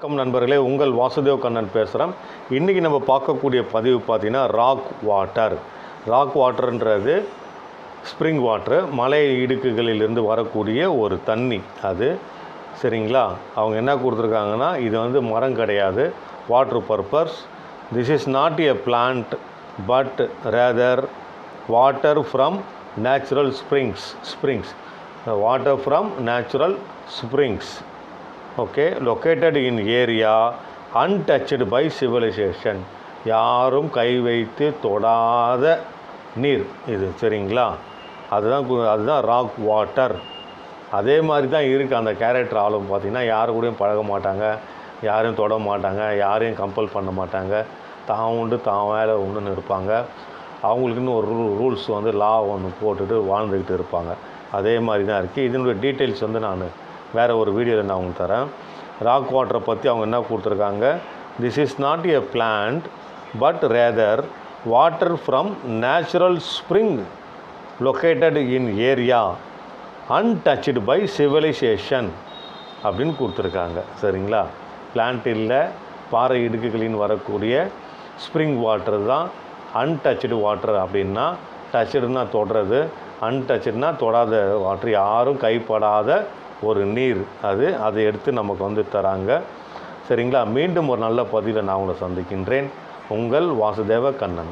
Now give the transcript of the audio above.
வணக்கம் நண்பர்களே உங்கள் வாசுதேவ் கண்ணன் பேசுகிறேன் இன்றைக்கி நம்ம பார்க்கக்கூடிய பதிவு பார்த்தீங்கன்னா ராக் வாட்டர் ராக் வாட்டர்ன்றது ஸ்ப்ரிங் வாட்ரு மலை இடுக்குகளிலிருந்து வரக்கூடிய ஒரு தண்ணி அது. சரிங்களா? அவங்க என்ன கொடுத்துருக்காங்கன்னா இது வந்து மரம் கிடையாது water purpose this is not a plant but rather water from natural springs springs water from natural springs okay located in area untouched by civilisation யாரும் கை வைத்து தொடாத நீர். இது சரிங்களா? அதுதான் அதுதான் ராக் வாட்டர் அதே மாதிரி தான் இருக்குது அந்த கேரக்டர் ஆளும். பார்த்திங்கன்னா யார் கூடயும் பழக மாட்டாங்க. யாரையும் தொட மாட்டாங்க. யாரையும் கம்பல் பண்ண மாட்டாங்க. தான் உண்டு தான் வேலை உண்டுன்னு இருப்பாங்க. அவங்களுக்குன்னு ஒரு ரூல் ரூல்ஸ் வந்து லா ஒன்று போட்டுட்டு வாழ்ந்துக்கிட்டு இருப்பாங்க. அதே மாதிரி தான் இருக்குது இதனுடைய டீட்டெயில்ஸ் வந்து நான் வேறு ஒரு வீடியோவில் நான் உங்களுக்கு தரேன். ராக் வாட்டரை பற்றி அவங்க என்ன கொடுத்துருக்காங்க? This is not a plant but rather water from natural spring located in area untouched by civilisation அப்படின்னு கொடுத்துருக்காங்க. சரிங்களா? பிளான்ட் இல்லை பாறை இடுக்குகளின் வரக்கூடிய ஸ்ப்ரிங் வாட்டர் தான் untouched வாட்டர் அப்படின்னா டச்சுடுனா தொடுறது அன்டச்சுடுனா தொடாத வாட்டர் யாரும் கைப்படாத ஒரு நீர் அது அதை எடுத்து நமக்கு வந்து தராங்க. சரிங்களா? மீண்டும் ஒரு நல்ல பதிவில் நான் உங்களை சந்திக்கின்றேன். உங்கள் வாசுதேவ கண்ணன்.